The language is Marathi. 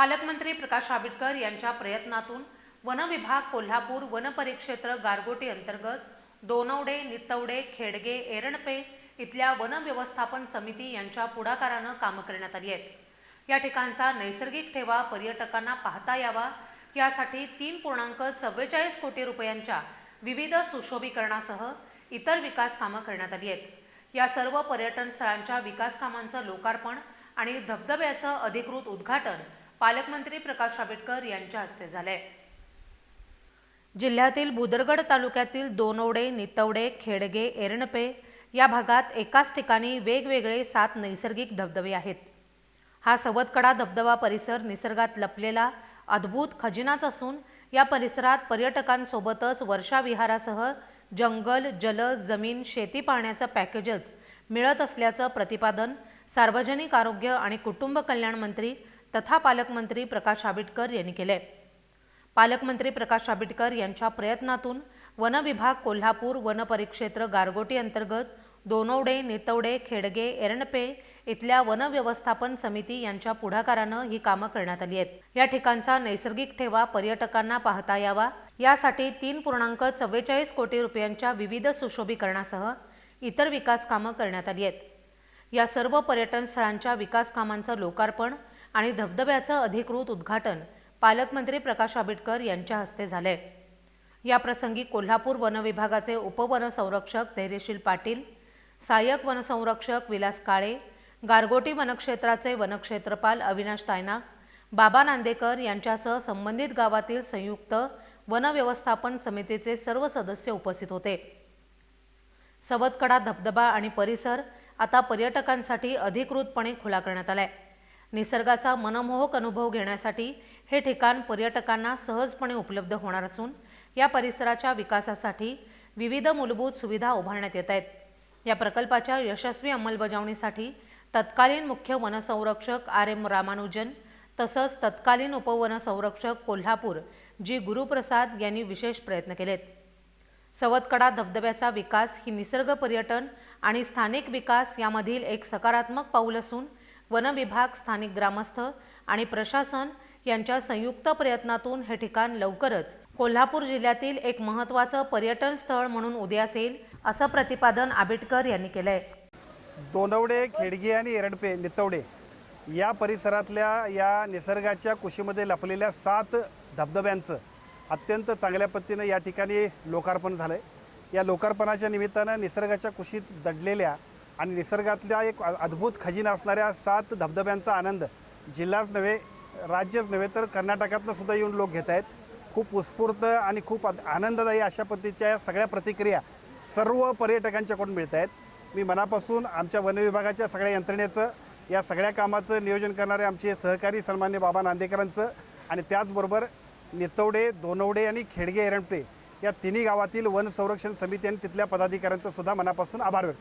पालकमंत्री प्रकाश आंबेडकर यांच्या प्रयत्नातून वन विभाग कोल्हापूर वन परिक्षेत्र गारगोटी अंतर्गत दोनवडे नितवडे खेडगे एरणपे इथल्या वन व्यवस्थापन समिती यांच्या पुढाकारानं कामं करण्यात आली आहेत. या ठिकाणचा नैसर्गिक ठेवा पर्यटकांना पाहता यावा. यासाठी तीन पूर्णांक चव्वेचाळीस कोटी रुपयांच्या विविध सुशोभीकरणासह इतर विकास कामं करण्यात आली आहेत. या सर्व पर्यटन स्थळांच्या विकास कामांचं लोकार्पण आणि धबधब्याचं अधिकृत उद्घाटन पालकमंत्री प्रकाश आंबेडकर यांच्या हस्ते झालंय. जिल्ह्यातील बुदरगड तालुक्यातील दोनवडे नितवडे खेडगे एरणपे या भागात एकाच ठिकाणी वेगवेगळे सात नैसर्गिक धबधबे आहेत. हा सवतकडा धबधबा परिसर निसर्गात लपलेला अद्भुत खजिनाच असून या परिसरात पर्यटकांसोबतच वर्षाविहारासह जंगल जल जमीन शेती पाहण्याचं पॅकेजच मिळत असल्याचं प्रतिपादन सार्वजनिक आरोग्य आणि कुटुंब कल्याण मंत्री तथा पालकमंत्री प्रकाश आंबेडकर यांनी केले. पालकमंत्री प्रकाश आंबेडकर यांच्या प्रयत्नातून वन विभाग कोल्हापूर वन परिक्षेत्र गारगोटी अंतर्गत दोनवडे नितवडे खेडगे एरणपे इथल्या वन व्यवस्थापन समिती यांच्या पुढाकारानं ही कामं करण्यात आली आहेत. या ठिकाणचा नैसर्गिक ठेवा पर्यटकांना पाहता यावा. यासाठी तीन पूर्णांक चव्वेचाळीस कोटी रुपयांच्या विविध सुशोभीकरणासह इतर विकास कामं करण्यात आली आहेत. या सर्व पर्यटन स्थळांच्या विकास कामांचं लोकार्पण आणि धबधब्याचं अधिकृत उद्घाटन पालकमंत्री प्रकाश आंबेडकर यांच्या हस्ते झालंय. याप्रसंगी कोल्हापूर वन विभागाचे उपवनसंरक्षक धैर्यशील पाटील सहाय्यक वनसंरक्षक विलास काळे गारगोटी वनक्षेत्राचे वनक्षेत्रपाल अविनाश तायनाक बाबा नांदेकर यांच्यासह संबंधित गावातील संयुक्त वनव्यवस्थापन समितीचे सर्व सदस्य उपस्थित होते. सवतकडा धबधबा आणि परिसर आता पर्यटकांसाठी अधिकृतपणे खुला करण्यात आलाय. निसर्गाचा मनमोहक अनुभव घेण्यासाठी हे ठिकाण पर्यटकांना सहजपणे उपलब्ध होणार असून या परिसराच्या विकासासाठी विविध मूलभूत सुविधा उभारण्यात येत आहेत. या प्रकल्पाच्या यशस्वी अंमलबजावणीसाठी तत्कालीन मुख्य वनसंरक्षक आर एम रामानुजन तसंच तत्कालीन उपवनसंरक्षक कोल्हापूर जी गुरुप्रसाद यांनी विशेष प्रयत्न केलेत. सवतकडा धबधब्याचा विकास ही निसर्ग पर्यटन आणि स्थानिक विकास यामधील एक सकारात्मक पाऊल असून वन विभाग स्थानिक ग्रामस्थ आणि प्रशासन यांच्या संयुक्त प्रयत्नातून हे ठिकाण लवकरच कोल्हापूर जिल्ह्यातील एक महत्त्वाचं पर्यटन स्थळ म्हणून उदयास येईल असं प्रतिपादन आंबेडकर यांनी केलंय. दोनवडे खेडगी आणि एरडपे नितवडे या परिसरातल्या या निसर्गाच्या कुशीमध्ये लपलेल्या सात धबधब्यांचं अत्यंत चांगल्या पद्धतीनं या ठिकाणी लोकार्पण झालं आहे या लोकार्पणाच्या निमित्तानं निसर्गाच्या कुशीत दडलेल्या आणि निसर्गातल्या एक अ- अद्भुत खजिना असणाऱ्या सात धबधब्यांचा आनंद. जिल्हाच नव्हे राज्यच नव्हे तर कर्नाटकातनं सुद्धा येऊन लोक घेत आहेत. खूप उत्स्फूर्त आणि खूप आनंददायी अशा पद्धतीच्या सगळ्या प्रतिक्रिया सर्व पर्यटकांच्याकडून मिळत आहेत. मी मनापासून आमच्या वनविभागाच्या सगळ्या यंत्रणेचं या सगळ्या कामाचं नियोजन करणारे आमचे सहकारी सन्मान्य बाबा नांदेकरांचं आणि त्याचबरोबर नितवडे दोनवडे आणि खेडगे एरणपे या तिन्ही गावातील वन संरक्षण समिती आणि तिथल्या पदाधिकाऱ्यांचं सुद्धा मनापासून आभार व्यक्त